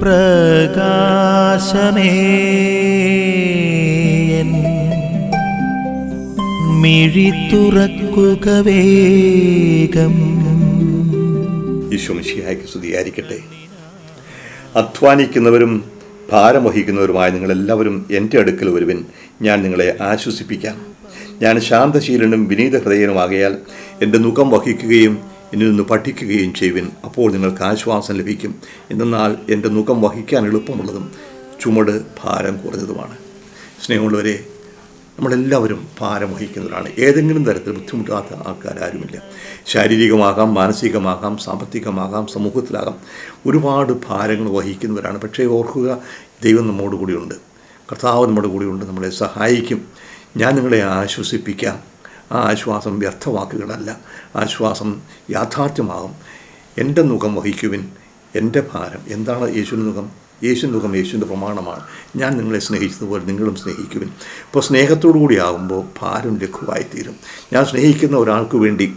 പ്രകാശമേ. മിഴി തുറക്കുക വേഗം. ഈശോമിശിഹായ്ക്ക് സ്തുതിയായിരിക്കട്ടെ. അധ്വാനിക്കുന്നവരും ഭാരം വഹിക്കുന്നവരുമായ നിങ്ങളെല്ലാവരും എന്റെ അടുക്കൽ വരുവിൻ. ഞാൻ നിങ്ങളെ ആശ്വസിപ്പിക്കാം. ഞാൻ ശാന്തശീലനും വിനീത ഹൃദയനുമാകയാൽ എന്റെ മുഖം വഹിക്കുകയും എന്നിൽ നിന്ന് പഠിക്കുകയും ചെയ്യുവിൻ. അപ്പോൾ നിങ്ങൾക്ക് ആശ്വാസം ലഭിക്കും. എന്നാൽ എന്റെ മുഖം വഹിക്കാൻ എളുപ്പമുള്ളതും ചുമട് ഭാരം കുറഞ്ഞതുമാണ്. സ്നേഹമുള്ളവരെ നമ്മളെല്ലാവരും ഭാരം വഹിക്കുന്നവരാണ്. ഏതെങ്കിലും തരത്തിൽ ബുദ്ധിമുട്ടാത്ത ആൾക്കാരാരുമില്ല. ശാരീരികമാകാം മാനസികമാകാം സാമ്പത്തികമാകാം സമൂഹത്തിലാകാം. ഒരുപാട് ഭാരങ്ങൾ വഹിക്കുന്നവരാണ്. പക്ഷേ ഓർക്കുക ദൈവം നമ്മോട് കൂടിയുണ്ട്. കർത്താവ് നമ്മുടെ കൂടെയുണ്ട്. നമ്മളെ സഹായിക്കും. ഞാൻ നിങ്ങളെ ആശ്വസിപ്പിക്കാം. ആ ആശ്വാസം വ്യർത്ഥവാക്കുകളല്ല. ആശ്വാസം യാഥാർത്ഥ്യമാകും. എന്റെ മുഖം വഹിക്കുവിൻ എന്റെ ഭാരം. എന്താണ് യേശുവിന്റെ മുഖം? യേശുവിന്റെ മുഖം യേശുവിന്റെ പ്രമാണമാണ്. ഞാൻ നിങ്ങളെ സ്നേഹിച്ചതുപോലെ നിങ്ങളും സ്നേഹിക്കുവിൻ. ഇപ്പോൾ സ്നേഹത്തോടു കൂടി ആകുമ്പോൾ ഭാരം ലഘുവായിത്തീരും. ഞാൻ സ്നേഹിക്കുന്ന ഒരാൾക്ക് വേണ്ടി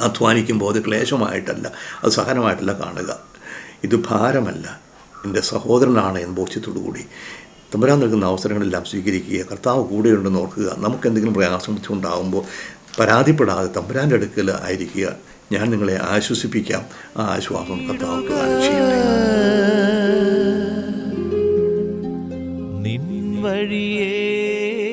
അധ്വാനിക്കുമ്പോൾ അത് ക്ലേശമായിട്ടല്ല അത് സഹനമായിട്ടല്ല കാണുക. ഇത് ഭാരമല്ല. എന്റെ സഹോദരനാണ് എന്ന ബോധ്യത്തോടു കൂടി തമ്പുരാൻ നൽകുന്ന അവസരങ്ങളെല്ലാം സ്വീകരിക്കുക കർത്താവ് കൂടെയുണ്ടെന്ന് ഓർക്കുക നമുക്ക് എന്തെങ്കിലും പ്രയാസം ബുദ്ധിമുട്ടാകുമ്പോൾ പരാതിപ്പെടാതെ തമ്പുരാന്റെ അടുക്കൽ ആയിരിക്കുക. ഞാൻ നിങ്ങളെ ആശ്വസിപ്പിക്കാം. ആ ആശ്വാസം കർത്താവ് ചെയ്യട്ടെ. വഴിയേ